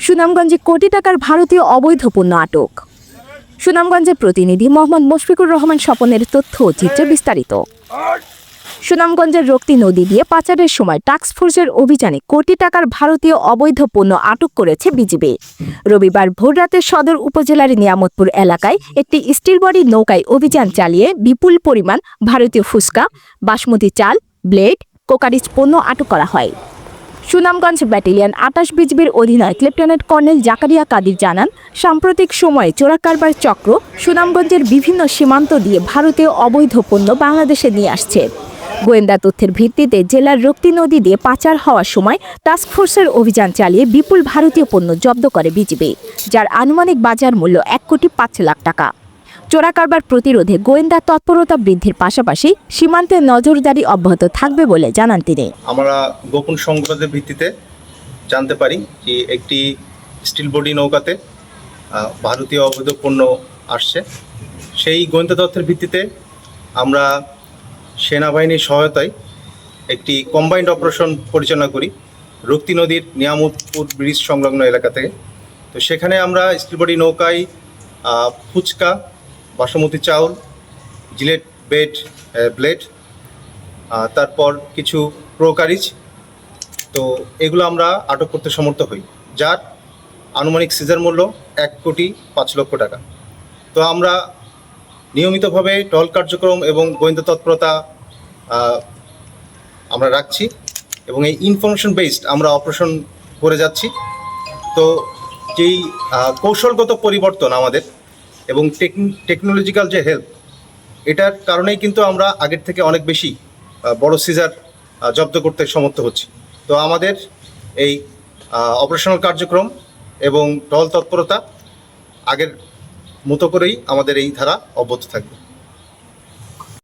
সুনামগঞ্জে কোটি টাকার ভারতীয় অবৈধ পণ্য আটক। সুনামগঞ্জের প্রতিনিধি মোহাম্মদ মুশফিকুর রহমান স্বপনের তথ্য ও চিত্রে বিস্তারিত। সুনামগঞ্জের রক্তি নদী দিয়ে পাচারের সময় টাস্কফোর্সের অভিযানে কোটি টাকার ভারতীয় অবৈধ পণ্য আটক করেছে বিজিবি। রবিবার ভোররাতে সদর উপজেলার নিয়ামতপুর এলাকায় একটি স্টিল বডি নৌকায় অভিযান চালিয়ে বিপুল পরিমাণ ভারতীয় ফুসকা বাসমতি চাল, ব্লেড কোকারিজ পণ্য আটক করা হয়। সুনামগঞ্জ ব্যাটালিয়ন আটাশ বিজিবির অধিনায়ক লেফটেন্যান্ট কর্নেল জাকারিয়া কাদির জানান, সাম্প্রতিক সময়ে চোরাকারবার চক্র সুনামগঞ্জের বিভিন্ন সীমান্ত দিয়ে ভারতীয় অবৈধ পণ্য বাংলাদেশে নিয়ে আসছে। গোয়েন্দা তথ্যের ভিত্তিতে জেলার রক্তি নদী দিয়ে পাচার হওয়ার সময় টাস্কফোর্সের অভিযান চালিয়ে বিপুল ভারতীয় পণ্য জব্দ করে বিজিবি, যার আনুমানিক বাজার মূল্য এক কোটি পাঁচ লাখ টাকা। চোরাকারবার প্রতিরোধে গোয়েন্দা তৎপরতা বৃদ্ধির পাশাপাশি সীমান্তে নজরদারি অব্যাহত থাকবে বলে জানান তিনি। আমরা গোপন সংবাদের ভিত্তিতে জানতে পারি যে একটি স্টিল বডি নৌকাতে ভারতীয় অবৈধ পণ্য আসছে। সেই গোয়েন্দা তথ্যের ভিত্তিতে আমরা সেনাবাহিনীর সহায়তায় একটি কম্বাইন্ড অপারেশন পরিচালনা করি, রক্তি নদীর নিয়ামতপুর ব্রিজ সংলগ্ন এলাকা থেকে। তো সেখানে আমরা স্টিল বডি নৌকায় ফুচকা বাসমতি চাউল, জিলেট বেড ব্লেড তারপর কিছু প্রোকারিজ তো এগুলো আমরা আটক করতে সমর্থ হই, যার আনুমানিক সিজার মূল্য এক কোটি পাঁচ লক্ষ টাকা। তো আমরা নিয়মিতভাবে টল কার্যক্রম এবং গোয়েন্দা তৎপরতা আমরা রাখছি এবং এই ইনফরমেশন বেসড আমরা অপারেশন করে যাচ্ছি। তো যেই কৌশলগত পরিবর্তন আমাদের এবং টেকনোলজিক্যাল যে হেল্প এটার কারণেই কিন্তু আমরা আগের থেকে অনেক বেশি বড় সিজার জব্দ করতে সমর্থ হচ্ছি। তো আমাদের এই অপারেশনাল কার্যক্রম এবং টহল তৎপরতা আগের মতো করেই আমাদের এই ধারা অব্যাহত থাকবে।